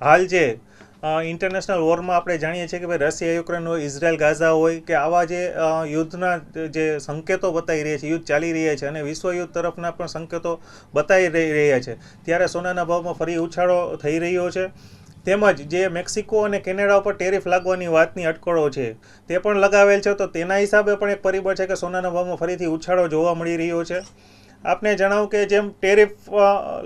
હાલ જે ઇન્ટરનેશનલ વોરમાં આપણે જાણીએ છીએ કે ભાઈ રશિયા, યુક્રેન હોય, ઇઝરાયલ, ગાઝા હોય કે આવા જે યુદ્ધના જે સંકેતો બતાવી રહ્યા છે, યુદ્ધ ચાલી રહ્યા છે અને વિશ્વયુદ્ધ તરફના પણ સંકેતો બતાવી રહી- રહ્યા છે. ત્યારે સોનાના ભાવમાં ફરી ઉછાળો થઈ રહ્યો છે. તેમજ જે મેક્સિકો અને કેનેડા ઉપર ટેરિફ લાગવાની વાતની અટકળો છે, તે પણ લગાવેલ છે. તો તેના હિસાબે પણ એક પરિબળ છે કે સોનાના ભાવમાં ફરીથી ઉછાળો જોવા મળી રહ્યો છે. આપને જણાવું કે જેમ ટેરિફ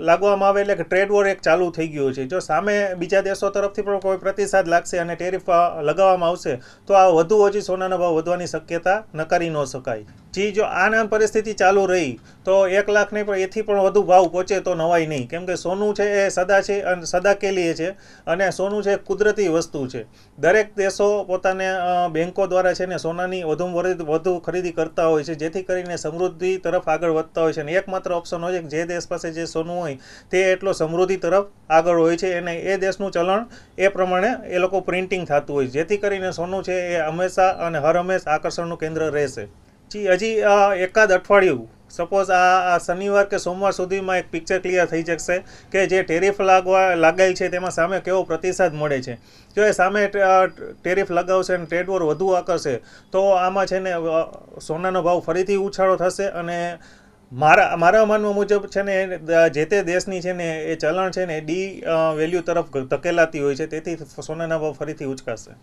લાગવામાં આવે એટલે કે ટ્રેડ વોર એક ચાલુ થઈ ગયો છે. જો સામે બીજા દેશો તરફથી પણ કોઈ પ્રતિસાદ લાગશે અને ટેરિફ લગાવવામાં આવશે, તો આ વધુ ઓછી સોનાના ભાવ વધવાની શક્યતા નકારી ન શકાય. જી, જો આના પરિસ્થિતિ ચાલુ રહી, તો એક લાખ નહીં પણ એથી પણ વધુ ભાવ પહોંચે તો નવાય નહીં. કેમ કે સોનું છે એ સદા છે અને, સદા કેલીએ છે અને સોનું છે કુદરતી વસ્તુ છે. દરેક દેશો પોતાને બેંકો દ્વારા છે ને સોનાની વધુમાં વધુ વધુ ખરીદી કરતા હોય છે, જેથી કરીને સમૃદ્ધિ તરફ આગળ વધતા હોય છે અને એકમાત્ર ઓપ્શન હોય છે જે દેશ પાસે જે સોનું હોય તે એટલો સમૃદ્ધિ તરફ આગળ હોય છે અને એ દેશનું ચલણ એ પ્રમાણે એ લોકો પ્રિન્ટિંગ થતું હોય જેથી કરીને સોનું છે એ હંમેશા અને હર હંમેશ આકર્ષણનું કેન્દ્ર રહેશે. જી, હજી એકાદ અઠવાડિયું સપોઝ આ શનિવાર કે સોમવાર સુધીમાં એક પિક્ચર ક્લિયર થઈ જશે કે જે ટેરિફ લાગવા, લાગેલ છે તેમાં સામે કેવો પ્રતિસાદ મળે છે. જો એ સામે ટેરિફ લગાવશે અને ટ્રેડ વોર વધુ આકર્ષે, તો આમાં છે ને સોનાનો ભાવ ફરીથી ઉછાળો થશે અને મારા મારા માનવા મુજબ છે ને જે તે દેશની છે ને, એ ચલણ છે ને, ડી વેલ્યુ તરફ ધકેલાતી હોય છે, તેથી સોનાના ભાવ ફરીથી ઉચકાશે.